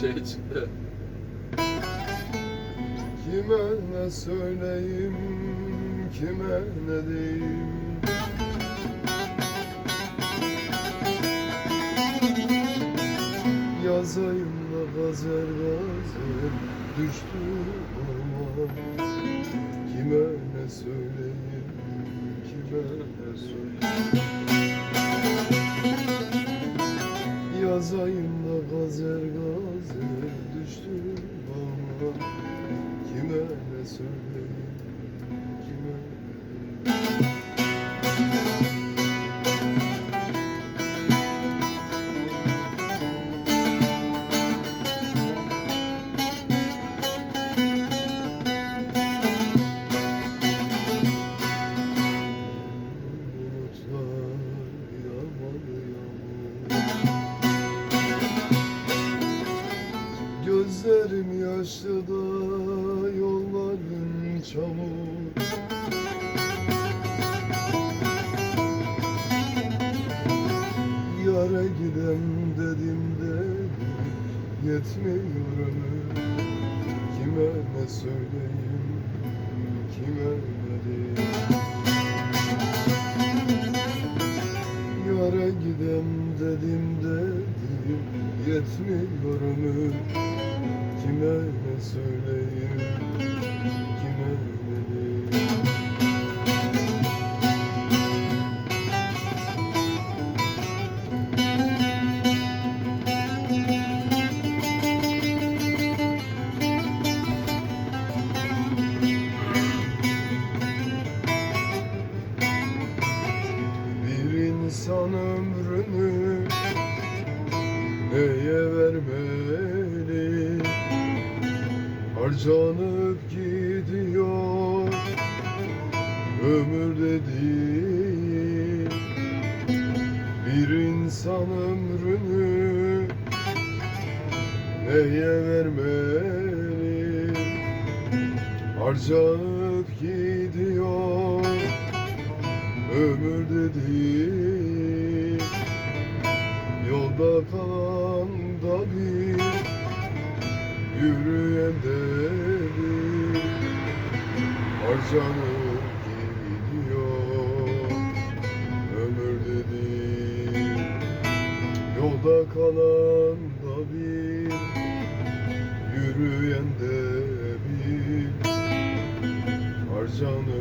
şey çıktı. Kime ne söyleyeyim, kime ne diyeyim? Yazayım da gazel gazel düştü ama. Kime ne söyleyeyim, kime ne söyleyeyim Gözlerim yaşlı da yolların çamur. Yara giden dedim dedim yetmiyor ömür. Kime ne söyleyeyim, kime ne diyeyim? Yara gidem dedim dedim Yetmiyor ömür Kime ne söyleyeyim Kime ne Bir insan ömrünü neye vermeli? Harcanıp gidiyor ömür dediğin Bir insan ömrünü neye vermeli? Harcanıp gidiyor ömür dediğin Yolda kalan da bir Yürüyen de Harcanıp gidiyor Ömür dediğin Yolda kalan da Yürüyen de bir. Harcanıp